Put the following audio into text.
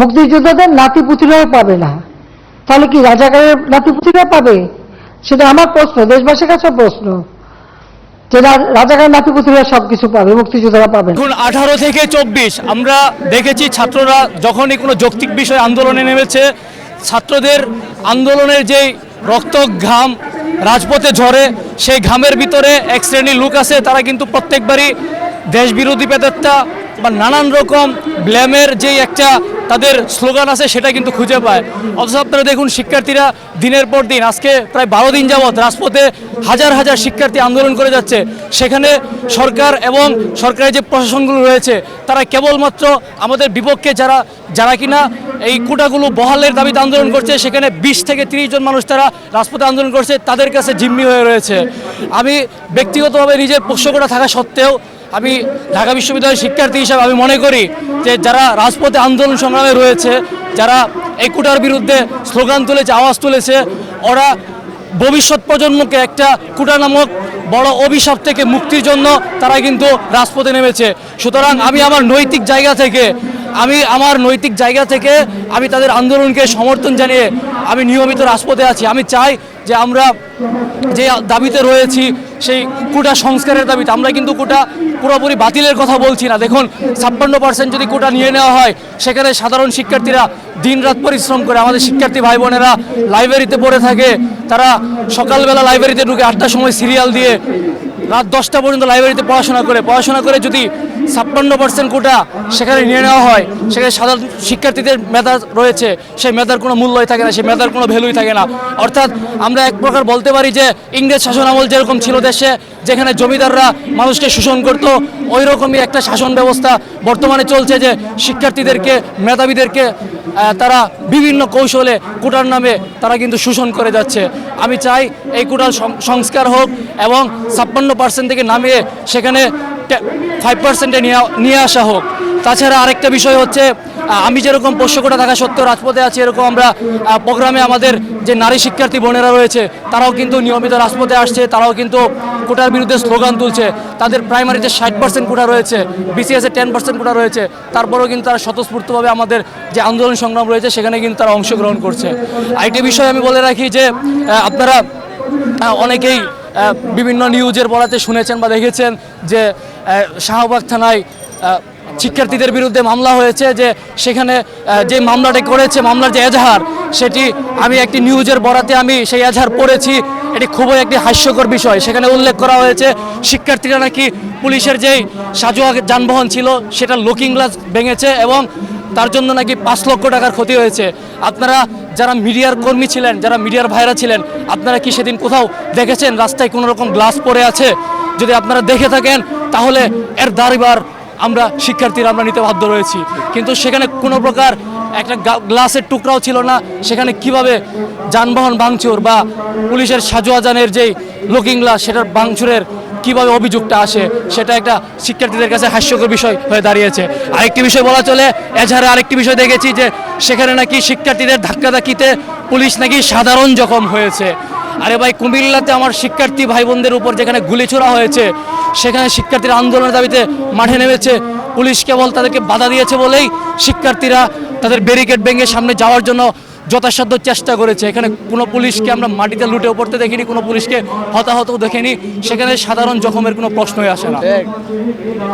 মুক্তিযোদ্ধাদের নাতি নাতিপুতিরাও পাবে না। তাহলে কি রাজাকারের নাতিপুতিরা পাবে? সেটা আমার প্রশ্ন, দেশবাসীর কাছে প্রশ্ন। যে আঠারো থেকে চব্বিশ, আমরা দেখেছি ছাত্ররা যখনই কোনো যৌক্তিক বিষয় আন্দোলনে নেমেছে, ছাত্রদের আন্দোলনের যেই রক্ত ঘাম রাজপথে ঝরে, সেই ঘামের ভিতরে এক শ্রেণির লোক আছে, তারা কিন্তু প্রত্যেকবারই দেশবিরোধী পেতাত্তা বা নানান রকম ব্ল্যামের যেই একটা তাদের স্লোগান আছে, সেটা কিন্তু খুঁজে পায়। অথচ আপনারা দেখুন, শিক্ষার্থীরা দিনের পর দিন, আজকে প্রায় বারো দিন যাবৎ রাজপথে হাজার হাজার শিক্ষার্থী আন্দোলন করে যাচ্ছে। সেখানে সরকার এবং সরকারের যে প্রশাসনগুলো রয়েছে, তারা কেবলমাত্র আমাদের বিপক্ষে যারা যারা কিনা এই কোটাগুলো বহালের দাবিতে আন্দোলন করছে, সেখানে বিশ থেকে তিরিশ জন মানুষ তারা রাজপথে আন্দোলন করছে, তাদের কাছে জিম্মি হয়ে রয়েছে। আমি ব্যক্তিগতভাবে নিজের পোষ্যকতা থাকা সত্ত্বেও আমি ঢাকা বিশ্ববিদ্যালয়ের শিক্ষার্থী হিসাবে আমি মনে করি যে যারা রাজপথে আন্দোলন সংগ্রামে রয়েছে, যারা এই কোটার বিরুদ্ধে স্লোগান তুলেছে, আওয়াজ তুলেছে, ওরা ভবিষ্যৎ প্রজন্মকে একটা কুটা নামক বড় অভিশাপ থেকে মুক্তির জন্য তারা কিন্তু রাজপথে নেমেছে। সুতরাং আমি আমার নৈতিক জায়গা থেকে, আমি আমার নৈতিক জায়গা থেকে আমি তাদের আন্দোলনকে সমর্থন জানিয়ে আমি নিয়মিত রাজপথে আছি। আমি চাই যে আমরা যে দাবিতে রয়েছি সেই কোটা সংস্কারের দাবিতে। আমরা কিন্তু কোটা পুরোপুরি বাতিলের কথা বলছি না। দেখুন, ছাপ্পান্ন পার্সেন্ট যদি কোটা নিয়ে নেওয়া হয়, সেখানে সাধারণ শিক্ষার্থীরা দিনরাত পরিশ্রম করে আমাদের শিক্ষার্থী ভাই বোনেরা লাইব্রেরিতে পড়ে থাকে। তারা সকালবেলা লাইব্রেরিতে ঢুকে আটটার সময় সিরিয়াল দিয়ে রাত দশটা পর্যন্ত লাইব্রেরিতে পড়াশোনা করে। পড়াশোনা করে যদি ছাপ্পান্ন পার্সেন্ট কোটা সেখানে নিয়ে নেওয়া হয়। সেখানে সাধারণ শিক্ষার্থীদের মেধা রয়েছে। সেই মেধার কোনো মূল্যই থাকে না, সেই মেধার কোনো ভ্যালুই থাকে না। অর্থাৎ আমরা এক প্রকার বলতে পারি যে, ইংরেজ শাসন আমল যেরকম ছিল দেশে, যেখানে জমিদাররা মানুষকে শোষণ করত ওই রকমই একটা শাসন ব্যবস্থা বর্তমানে চলছে যে, শিক্ষার্থীদেরকে, মেধাবীদেরকে তারা বিভিন্ন কৌশলে কোটার নামে তারা কিন্তু শোষণ করে যাচ্ছে। আমি চাই এই কোটার সংস্কার হোক এবং ছাপ্পান্ন পার্সেন্ট থেকে নামিয়ে সেখানে ফাইভ পার্সেন্টে নিয়ে নিয়ে আসা হোক। তাছাড়া আরেকটা বিষয় হচ্ছে আমি যেরকম পোষ্যকোটা থাকা সত্ত্বেও রাজপথে আছি, এরকম আমরা প্রোগ্রামে আমাদের যে নারী শিক্ষার্থী বোনেরা রয়েছে, তারাও কিন্তু নিয়মিত রাজপথে আসছে, তারাও কিন্তু কোটার বিরুদ্ধে স্লোগান তুলছে। তাদের প্রাইমারিতে ষাট পার্সেন্ট কোটা রয়েছে বিসিএসে টেন পার্সেন্ট কোটা রয়েছে, তারপরেও কিন্তু তারা স্বতঃস্ফূর্তভাবে আমাদের যে আন্দোলন সংগ্রাম রয়েছে, সেখানে কিন্তু তারা অংশগ্রহণ করছে। আরেকটি বিষয় আমি বলে রাখি যে আপনারা অনেকেই বিভিন্ন নিউজের বলাতে শুনেছেন বা দেখেছেন যে শাহবাগ থানায় শিক্ষার্থীদের বিরুদ্ধে মামলা হয়েছে যে সেখানে যে মামলাটি করেছে, মামলার যে এজাহার, সেটি আমি একটি নিউজের বরাতে আমি সেই এজাহার পড়েছি। এটি খুবই একটি হাস্যকর বিষয়। সেখানে উল্লেখ করা হয়েছে, শিক্ষার্থীরা নাকি পুলিশের যেই সাজোয়া যানবাহন ছিল, সেটা লুকিং গ্লাস ভেঙেছে এবং তার জন্য নাকি পাঁচ লক্ষ টাকার ক্ষতি হয়েছে। আপনারা যারা মিডিয়ার কর্মী ছিলেন, যারা মিডিয়ার ভাইরা ছিলেন, আপনারা কি সেদিন কোথাও দেখেছেন? রাস্তায় কোনো রকম গ্লাস পড়ে আছে? যদি আপনারা দেখে থাকেন তাহলে এর দাঁড়িবার আমরা শিক্ষার্থীরা আমরা নিতে বাধ্য রয়েছি। কিন্তু সেখানে কোনো প্রকার একটা গ্লাসের টুকরাও ছিল না। সেখানে কীভাবে যানবাহন ভাঙচুর বা পুলিশের সাজোয়াজানের যেই লুকিং গ্লাস সেটার ভাঙচুরের কীভাবে অভিযোগটা আসে, সেটা একটা শিক্ষার্থীদের কাছে হাস্যকর বিষয় হয়ে দাঁড়িয়েছে। আরেকটি বিষয় বলা চলে এছাড়া আরেকটি বিষয় দেখেছি যে সেখানে নাকি শিক্ষার্থীদের ধাক্কাধাক্কিতে পুলিশ নাকি সাধারণ জখম হয়েছে। আরে ভাই, কুমিল্লাতে আমার শিক্ষার্থী ভাই বোনদের উপর যেখানে গুলি ছোড়া হয়েছে সেখানে শিক্ষার্থীরা আন্দোলনের দাবিতে মাঠে নেমেছে। পুলিশ কেবল তাদেরকে বাধা দিয়েছে বলেই শিক্ষার্থীরা তাদের ব্যারিকেড ভেঙে সামনে যাওয়ার জন্য যথাসাধ্য চেষ্টা করেছে। এখানে কোনো পুলিশকে আমরা মাটিতে লুটে পড়তে দেখিনি, কোনো পুলিশকে হতাহতও দেখিনি। সেখানে সাধারণ জখমের কোনো প্রশ্নই আসে না।